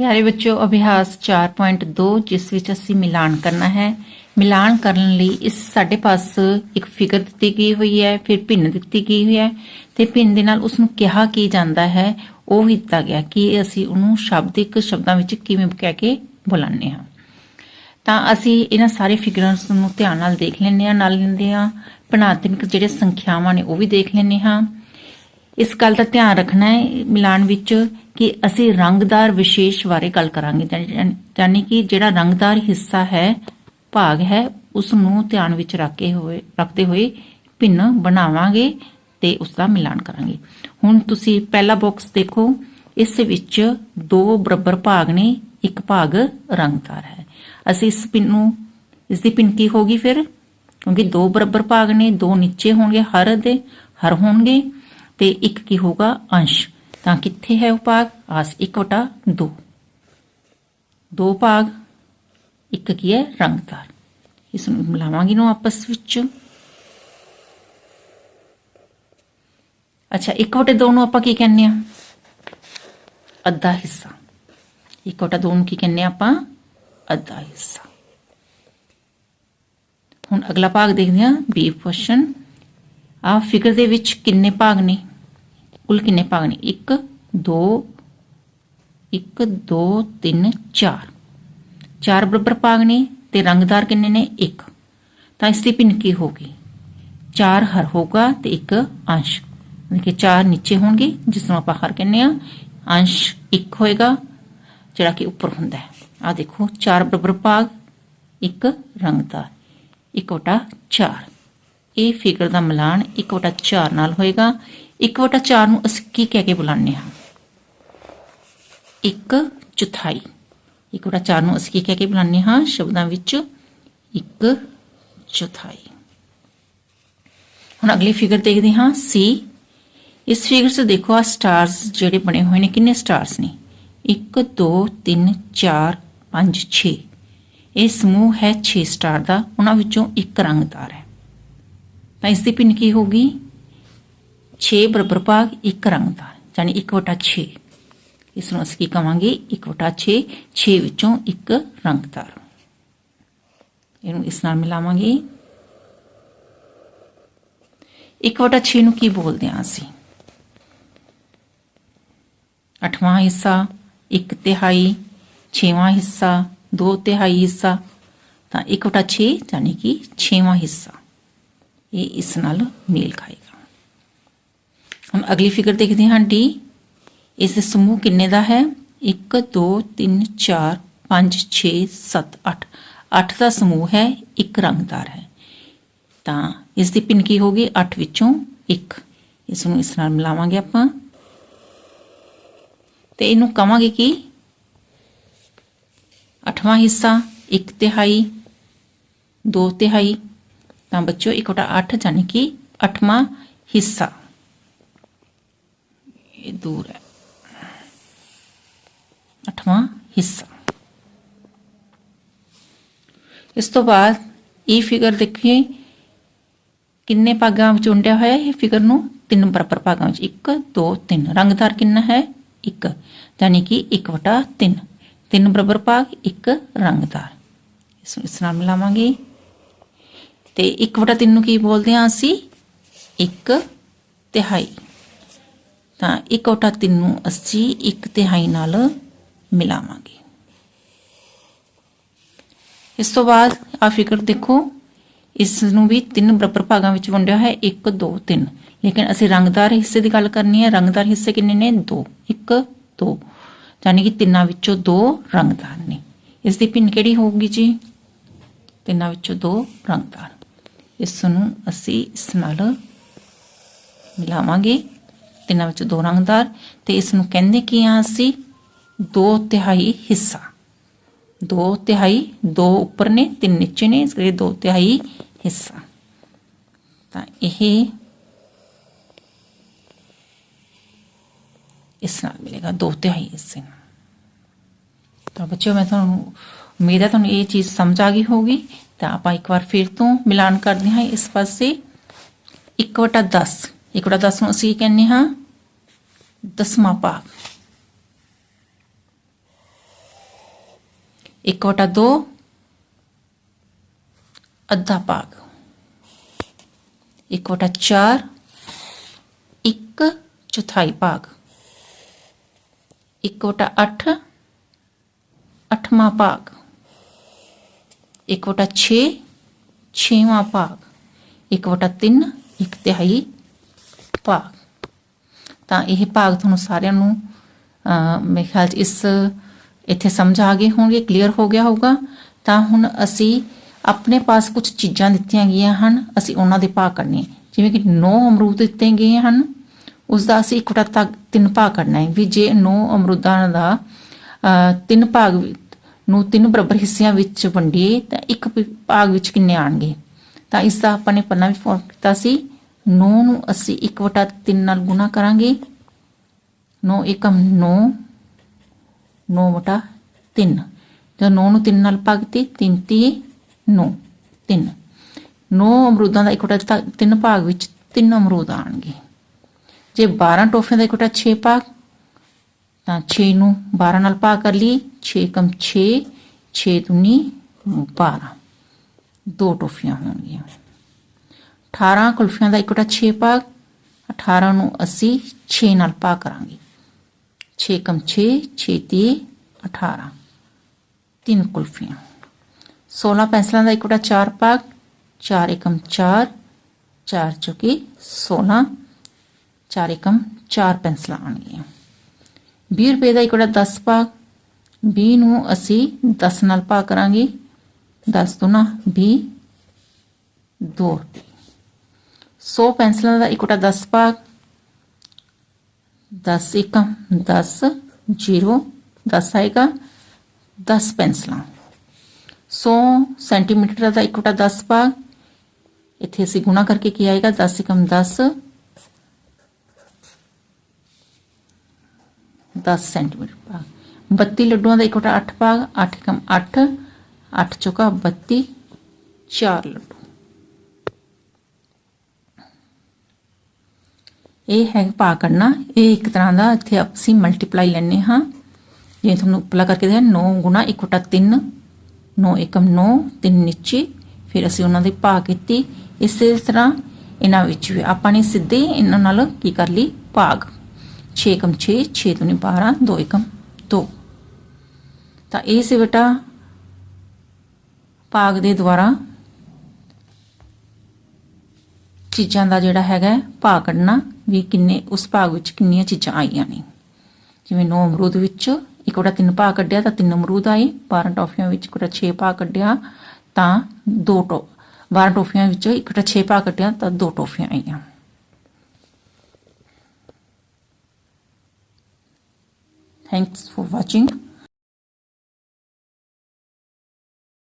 ਪਿਆਰੇ ਬੱਚਿਓ ਅਭਿਆਸ 4.2 ਜਿਸ ਵਿੱਚ ਅਸੀਂ ਮਿਲਾਨ ਕਰਨਾ ਹੈ। ਮਿਲਾਨ ਕਰਨ ਲਈ ਇਸ ਸਾਡੇ ਪਾਸ ਇੱਕ ਫਿਗਰ ਦਿੱਤੀ ਗਈ ਹੋਈ ਹੈ, ਫਿਰ ਭਿੰਨ ਦਿੱਤੀ ਗਈ ਹੋਈ ਹੈ ਤੇ ਭਿੰਨ ਦੇ ਨਾਲ ਉਸ ਨੂੰ ਕਿਹਾ ਕੀ ਜਾਂਦਾ ਹੈ, ਉਹ ਵੀ ਦਿੱਤਾ ਗਿਆ ਕਿ ਅਸੀਂ ਉਹਨੂੰ ਸ਼ਬਦਿਕ ਸ਼ਬਦਾਂ ਵਿੱਚ ਕਿਵੇਂ ਕਹਿ ਕੇ ਬੁਲਾਉਂਦੇ ਹਾਂ। ਤਾਂ ਅਸੀਂ ਇਹਨਾਂ ਸਾਰੇ ਫਿਗਰਸ ਨੂੰ ਧਿਆਨ ਨਾਲ ਦੇਖ ਲੈਂਦੇ ਹਾਂ, ਨਾਲ ਲੈਂਦੇ ਹਾਂ। ਪਨਾਤਮਿਕ ਜਿਹੜੇ ਸੰਖਿਆਵਾਂ ਨੇ ਉਹ ਵੀ ਦੇਖ ਲੈਂਦੇ ਹਾਂ। ਇਸ ਗੱਲ ਦਾ ਧਿਆਨ ਰੱਖਣਾ ਹੈ ਮਿਲਾਨ ਵਿੱਚ ਕਿ ਅਸੀਂ ਰੰਗਦਾਰ ਵਿਸ਼ੇਸ਼ ਬਾਰੇ ਗੱਲ ਕਰਾਂਗੇ। ਯਾਨੀ ਕਿ ਜਿਹੜਾ ਰੰਗਦਾਰ ਹਿੱਸਾ ਹੈ, ਭਾਗ ਹੈ ਉਸ ਨੂੰ ਧਿਆਨ ਵਿੱਚ ਰੱਖ ਕੇ ਹੋਏ ਰੱਖਦੇ ਹੋਏ ਭਿੰਨ ਬਣਾਵਾਂਗੇ ਤੇ ਉਸ ਦਾ ਮਿਲਾਨ ਕਰਾਂਗੇ। ਹੁਣ ਤੁਸੀਂ ਪਹਿਲਾ ਬਾਕਸ ਦੇਖੋ, ਇਸ ਵਿੱਚ ਦੋ ਬਰਾਬਰ ਭਾਗ ਨੇ, ਇੱਕ ਭਾਗ ਰੰਗਦਾਰ ਹੈ। ਅਸੀਂ ਇਸ ਪਿੰਨ ਨੂੰ ਇਸ ਦੀ ਪਿੰਨ ਕੀ ਹੋਗੀ ਫਿਰ? ਕਿਉਂਕਿ ਦੋ ਬਰਾਬਰ ਭਾਗ ਨੇ, ਦੋ ਨੀਚੇ ਹੋਣਗੇ ਹਰ ਦੇ ਹਰ ਹੋਣਗੇ। ਤੇ ਇੱਕ ਕੀ ਹੋਗਾ ਅੰਸ਼। ਤਾਂ ਕਿੱਥੇ ਹੈ ਉਹ ਭਾਗ? ਆਸ 1 ਵਟਾ 2 ਦੋ ਭਾਗ, ਇੱਕ ਕੀ ਹੈ? ਰੰਗਦਾਰ। ਇਸ ਨੂੰ ਮਿਲਾਵਾਂਗੇ ਨੂੰ ਆਪਸ ਵਿੱਚ। ਅੱਛਾ 1 ਵਟੇ 2 ਨੂੰ ਆਪਾਂ ਕੀ ਕਹਿੰਦੇ ਆ ਅੱਧਾ ਹਿੱਸਾ। 1 ਵਟਾ 2 ਨੂੰ ਕੀ ਕਹਿੰਦੇ ਆ ਆਪਾਂ? ਅੱਧਾ ਹਿੱਸਾ। ਹੁਣ ਅਗਲਾ ਭਾਗ ਦੇਖਦੇ ਹਾਂ ਬੀ ਕੁਐਸਚਨ ਆ ਫਿਗਰ ਦੇ ਵਿੱਚ ਕਿੰਨੇ ਭਾਗ ਨੇ? ਕੁੱਲ ਕਿੰਨੇ ਭਾਗ ਨੇ? 1 2 1 2 3 4 ਚਾਰ ਬਰਾਬਰ ਭਾਗ ਨੇ ਤੇ ਰੰਗਦਾਰ ਕਿੰਨੇ ਨੇ? 1 ਤਾਂ ਇਸ ਦੀ ਭਿੰਨ ਕੀ ਹੋਗੀ 4 ਹਰ ਹੋਗਾ ਤੇ 1 ਅੰਸ਼। ਯਾਨੀ ਕਿ 4 ਨੀਚੇ ਹੋਣਗੇ, ਜਿਸ ਨੂੰ ਆਪਾਂ ਹਰ ਕਹਿੰਦੇ ਆ ਅੰਸ਼ 1 ਹੋਏਗਾ, ਜਿਹੜਾ ਕਿ ਉੱਪਰ ਹੁੰਦਾ ਹੈ। ਆ ਦੇਖੋ, ਚਾਰ ਬਰਾਬਰ ਭਾਗ, ਇੱਕ ਰੰਗਦਾਰ 1 ਵਟਾ 4 ਇਹ ਫਿਗਰ ਦਾ ਮਿਲਾਨ 1 ਵਟਾ 4 ਨਾਲ ਹੋਏਗਾ 1 ਵਟਾ 4 ਨੂੰ ਅਸੀਂ ਕੀ ਕਹਿ ਕੇ ਬੁਲਾਉਂਦੇ ਹਾਂ? ਇੱਕ ਚੌਥਾਈ। 1 ਵਟਾ 4 ਨੂੰ ਅਸੀਂ ਕੀ ਕਹਿ ਕੇ ਬੁਲਾਉਂਦੇ ਹਾਂ? ਸ਼ਬਦਾਂ ਵਿੱਚ ਇੱਕ ਚੌਥਾਈ। ਹੁਣ ਅਗਲੀ ਫਿਗਰ ਦੇਖਦੇ ਹਾਂ। ਸੀ। ਇਸ ਫਿਗਰ 'ਚ ਦੇਖੋ ਆ ਸਟਾਰਸ ਜਿਹੜੇ ਬਣੇ ਹੋਏ ਨੇ, ਕਿੰਨੇ ਸਟਾਰਸ ਨੇ? 1 2 3 4 5 6 ਇਹ ਸਮੂਹ ਹੈ 6 ਸਟਾਰ ਦਾ। ਉਹਨਾਂ ਵਿੱਚੋਂ ਇੱਕ ਰੰਗਦਾਰ ਹੈ। ਤਾਂ ਇਸ ਦੀ ਭਿੰਨ ਕੀ ਹੋਗੀ 6 ਬਰਾਬਰ ਭਾਗ, ਇੱਕ ਰੰਗ ਰੰਗਦਾਰ ਯਾਨੀ 1/6 ਇਸ ਨੂੰ ਅਸੀਂ ਕੀ ਕਵਾਂਗੇ? 1/6 6 ਵਿੱਚੋਂ ਇੱਕ ਰੰਗਦਾਰ ਇਹਨੂੰ ਇਸ ਨਾਲ ਮਿਲਾਵਾਂਗੇ। 1/6 ਨੂੰ ਕੀ ਬੋਲਦੇ ਹਾਂ ਅਸੀਂ? ਅੱਠਵਾਂ ਹਿੱਸਾ 1 ਤਿਹਾਈ, ਛੇਵਾਂ ਹਿੱਸਾ 2 ਤਿਹਾਈ ਹਿੱਸਾ। ਤਾਂ 1/6 ਯਾਨੀ ਕਿ ਛੇਵਾਂ ਹਿੱਸਾ। ਇਹ ਇਸ ਨਾਲ ਮੇਲ ਖਾਏਗਾ। ਹੁਣ ਅਗਲੀ ਫਿਗਰ ਦੇਖਦੇ ਹਾਂ ਡੀ। ਇਸ ਦੇ ਸਮੂਹ ਕਿੰਨੇ ਦਾ ਹੈ? 1 2 3 4 5 6 7 8 8 ਦਾ ਸਮੂਹ ਹੈ, ਇੱਕ ਰੰਗਦਾਰ ਹੈ। ਤਾਂ ਇਸ ਦੀ ਭਿੰਨ ਕੀ ਹੋਗੀ 8 ਵਿੱਚੋਂ 1 ਇਸ ਨੂੰ ਇਸ ਨਾਲ ਮਿਲਾਵਾਂਗੇ ਆਪਾਂ। ਤੇ ਇਹਨੂੰ ਕਵਾਂਗੇ ਕਿ? ਅੱਠਵਾਂ ਹਿੱਸਾ 1 ਤਿਹਾਈ 2 ਤਿਹਾਈ। ਤਾਂ ਬੱਚੋ 1 ਵਟਾ 8 ਯਾਨੀ ਕਿ ਅੱਠਵਾਂ ਹਿੱਸਾ। ਇਹ ਦੂਰ ਹੈ ਅੱਠਵਾਂ ਹਿੱਸਾ ਇਸ ਤੋਂ ਬਾਅਦ ਇਹ ਫਿਗਰ ਦੇਖੀਏ ਕਿੰਨੇ ਭਾਗਾਂ ਵਿੱਚ ਵੰਡਿਆ ਹੋਇਆ ਹੈ ਇਹ ਫਿਗਰ ਨੂੰ ਤਿੰਨ ਬਰਾਬਰ ਭਾਗਾਂ ਵਿੱਚ 1 2 3 ਰੰਗਦਾਰ ਕਿੰਨਾ ਹੈ 1 ਯਾਨੀ ਕਿ 1 ਵਟਾ 3 ਤਿੰਨ ਬਰਾਬਰ ਭਾਗ ਇੱਕ ਰੰਗਦਾਰ ਇਸ ਨੂੰ ਇਸ ਨਾਲ ਮਿਲਾਵਾਂਗੇ ਤੇ 1 ਵਟਾ 3 ਨੂੰ ਕੀ ਬੋਲਦੇ ਹਾਂ ਅਸੀਂ 1 ਤਿਹਾਈ ਤਾਂ 1 ਵਟਾ 3 ਨੂੰ ਅਸੀਂ 1 ਤਿਹਾਈ ਨਾਲ ਮਿਲਾਵਾਂਗੇ। ਇਸ ਤੋਂ ਬਾਅਦ ਆ ਫਿਗਰ ਦੇਖੋ। ਇਸ ਨੂੰ ਵੀ ਤਿੰਨ ਬਰਾਬਰ ਭਾਗਾਂ ਵਿੱਚ ਵੰਡਿਆ ਹੈ। 1 2 3 ਲੇਕਿਨ ਅਸੀਂ ਰੰਗਦਾਰ ਹਿੱਸੇ ਦੀ ਗੱਲ ਕਰਨੀ ਹੈ। ਰੰਗਦਾਰ ਹਿੱਸੇ ਕਿੰਨੇ ਨੇ? 2 1 2 ਯਾਨੀ ਕਿ ਤਿੰਨਾਂ ਵਿੱਚੋਂ ਦੋ ਰੰਗਦਾਰ ਨੇ। ਇਸ ਦੀ ਭਿੰਨ ਕਿਹੜੀ ਹੋਊਗੀ ਜੀ? ਤਿੰਨਾਂ ਵਿੱਚੋਂ ਦੋ ਰੰਗਦਾਰ। ਇਸ ਨੂੰ ਅਸੀਂ ਇਸ ਨਾਲ ਮਿਲਾਵਾਂਗੇ। ਤਿੰਨਾਂ ਵਿੱਚੋਂ ਦੋ ਰੰਗਦਾਰ ਤੇ ਇਸ ਨੂੰ ਕਹਿੰਦੇ ਕੀ ਆ ਅਸੀਂ? ਦੋ ਤਿਹਾਈ ਹਿੱਸਾ। ਦੋ ਤਿਹਾਈ ਦੋ ਉੱਪਰ ਨੇ ਤਿੰਨ ਨੀਚੇ ਨੇ, ਇਸ ਕਰਕੇ ਦੋ ਤਿਹਾਈ ਹਿੱਸਾ। ਤਾਂ ਇਹ ਇਸ ਨਾਲ ਮਿਲੇਗਾ ਦੋ ਤਿਹਾਈ ਹਿੱਸੇ ਨਾਲ। ਤਾਂ ਬੱਚਿਓ, ਮੈਂ ਤੁਹਾਨੂੰ ਉਮੀਦ ਹੈ ਤੁਹਾਨੂੰ ਇਹ ਚੀਜ਼ ਸਮਝ ਆ ਗਈ ਹੋਊਗੀ। ਤਾਂ ਆਪਾਂ ਇੱਕ ਵਾਰ ਫਿਰ ਤੋਂ ਮਿਲਾਨ ਕਰਦੇ ਹਾਂ ਇਸ ਪਾਸੇ। 1/10 1/10 ਨੂੰ ਅਸੀਂ ਕੀ ਕਹਿੰਦੇ ਹਾਂ? ਦਸਵਾਂ ਭਾਗ 1 ਵਟਾ 2 ਅੱਧਾ ਭਾਗ 1 ਵਟਾ 4 ਇੱਕ ਚੌਥਾਈ ਭਾਗ 1 ਵਟਾ 8 ਅੱਠਵਾਂ ਭਾਗ 1 ਵਟਾ 6 ਛੇਵਾਂ ਭਾਗ 1 ਵਟਾ 3 ਇੱਕ ਤਿਹਾਈ ਭਾਗ ਤਾਂ ਇਹ ਭਾਗ ਤੁਹਾਨੂੰ ਸਾਰਿਆਂ ਨੂੰ ਮੇਰੇ ਖਿਆਲ 'ਚ ਇਸ, ਇੱਥੇ ਸਮਝ ਆ ਗਏ ਹੋਣਗੇ ਕਲੀਅਰ ਹੋ ਗਿਆ ਹੋਊਗਾ। ਤਾਂ ਹੁਣ ਅਸੀਂ ਆਪਣੇ ਪਾਸ ਕੁਝ ਚੀਜ਼ਾਂ ਦਿੱਤੀਆਂ ਗਈਆਂ ਹਨ, ਅਸੀਂ ਉਹਨਾਂ ਦੇ ਭਾਗ ਕਰਨੇ ਜਿਵੇਂ ਕਿ 9 ਅਮਰੂਦ ਦਿੱਤੇ ਗਏ ਹਨ ਉਸ ਦਾ ਅਸੀਂ ਇੱਕ ਵਟਾ ਤੱਕ ਤਿੰਨ ਭਾਗ ਕਰਨਾ ਹੈ। ਵੀ ਜੇ 9 ਅਮਰੂਦਾਂ ਦਾ ਤਿੰਨ ਭਾਗ ਨੂੰ ਤਿੰਨ ਬਰਾਬਰ ਹਿੱਸਿਆਂ ਵਿੱਚ ਵੰਡੀਏ, ਤਾਂ ਇੱਕ ਭਾਗ ਵਿੱਚ ਕਿੰਨੇ ਆਣਗੇ ਤਾਂ ਇਸ ਦਾ ਆਪਾਂ ਨੇ ਪਹਿਲਾਂ ਵੀ ਫੋਰਮ ਕੀਤਾ ਸੀ। 9 ਨੂੰ ਅਸੀਂ 1 ਵਟਾ 3 ਨਾਲ ਗੁਣਾ ਕਰਾਂਗੇ। 9 ਏਕਮ 9 9 ਵਟਾ 3 ਜਦੋਂ 9 ਨੂੰ 3 ਨਾਲ ਭਾਗ ਤੇ 3 ਤੀ 9 3 9 ਅਮਰੂਦਾਂ ਦਾ 1 ਵਟਾ 3 ਭਾਗ ਵਿੱਚ 3 ਅਮਰੂਦ ਆਣਗੇ। ਜੇ 12 ਟੋਫੀਆਂ ਦਾ 1 ਵਟਾ 6 ਭਾਗ, ਤਾਂ 6 ਨੂੰ 12 ਨਾਲ ਭਾਗ ਕਰ ਲਈ 6 ਕਮ 6 6 ਦੁਨੀ 12 ਦੋ ਟੋਫੀਆਂ ਹੋਣਗੀਆਂ। 18 ਕੁਲਫੀਆਂ ਦਾ 1 ਵਟਾ 6 ਭਾਗ 18 ਨੂੰ ਅਸੀਂ 6 ਨਾਲ ਭਾਗ ਕਰਾਂਗੇ। 6 ਕਮ 6 6 ਤੀ 18 ਤਿੰਨ ਕੁਲਫੀਆਂ। 16 ਪੈਨਸਲਾਂ ਦਾ 1 ਵਟਾ 4 ਭਾਗ 4 ਏਕਮ 4 4 ਚੁਕੀ 16 4 ਏਕਮ 4 ਪੈਨਸਲਾਂ ਆਣਗੀਆਂ 20 ਰੁਪਏ ਦਾ 1 ਵਟਾ 10 ਭਾਗ 20 ਨੂੰ ਅਸੀਂ 10 ਨਾਲ ਭਾਗ ਕਰਾਂਗੇ। 10 ਦੁਨਾ 20 2 ਰੁਪਏ। 100 ਪੈਨਸਲਾਂ ਦਾ 1 ਵਟਾ 10 ਭਾਗ 10 ਏਕਮ 10 0 10 ਆਏਗਾ 10 ਪੈਨਸਲਾਂ। 100 ਸੈਂਟੀਮੀਟਰ ਦਾ 1 ਵਟਾ 10 ਭਾਗ, ਇੱਥੇ ਅਸੀਂ ਗੁਣਾ ਕਰਕੇ ਕੀ ਆਏਗਾ 10 ਇਕਮ 10 10 ਸੈਂਟੀਮੀਟਰ ਭਾਗ। 32 ਲੱਡੂਆਂ ਦਾ 1 ਵਟਾ 8 ਭਾਗ 8 ਇਕਮ 8 8 ਚੌਕਾ 32 4 ਲੱਡੂ। ਇਹ ਹੈ ਭਾਅ ਕਰਨਾ। ਇਹ ਇੱਕ ਤਰ੍ਹਾਂ ਦਾ ਇੱਥੇ ਅਸੀਂ ਮਲਟੀਪਲਾਈ ਲੈਣੇ ਹਾਂ। ਜਿਵੇਂ ਤੁਹਾਨੂੰ ਉੱਪਲਾ ਕਰਕੇ ਦੇ 9 ਗੁਣਾ 1 ਵਟਾ 3 9 ਏਕਮ 9 3 ਨੀਚੇ, ਫਿਰ ਅਸੀਂ ਉਹਨਾਂ ਦੇ ਭਾਅ ਕੀਤੀ। ਇਸੇ ਤਰ੍ਹਾਂ ਇਹਨਾਂ ਵਿੱਚ ਵੀ ਆਪਾਂ ਨੇ ਸਿੱਧੇ ਇਹਨਾਂ ਨਾਲ ਕੀ ਕਰ ਲਈ? ਭਾਗ। 6 ਏਕਮ 6 6 ਦੁਨੀ 12 2 ਏਕਮ 2 ਤਾਂ ਇਹ ਸੀ ਬੇਟਾ ਭਾਗ ਦੇ ਦੁਆਰਾ ਚੀਜ਼ਾਂ ਦਾ ਜਿਹੜਾ ਹੈਗਾ ਹੈ, ਭਾਗ ਕੱਢਣਾ ਵੀ ਕਿੰਨੇ ਉਸ ਭਾਗ ਵਿੱਚ ਕਿੰਨੀਆਂ ਚੀਜ਼ਾਂ ਆਈਆਂ ਨੇ। ਜਿਵੇਂ 9 ਅਮਰੂਦ ਵਿੱਚ ਇੱਕ ਵਟਾ ਤਿੰਨ ਭਾਗ ਕੱਢਿਆ ਤਾਂ ਤਿੰਨ ਅਮਰੂਦ ਆਏ 12 ਟੋਫੀਆਂ ਵਿੱਚ ਇੱਕ ਵਟਾ 6 ਭਾਗ ਕੱਢਿਆ ਤਾਂ ਦੋ ਟੋ 12 ਟੋਫੀਆਂ ਵਿੱਚ ਇੱਕ ਵਟਾ 6 ਭਾਗ ਕੱਢਿਆ ਤਾਂ ਦੋ ਟੋਫੀਆਂ ਆਈਆਂ। Thanks for watching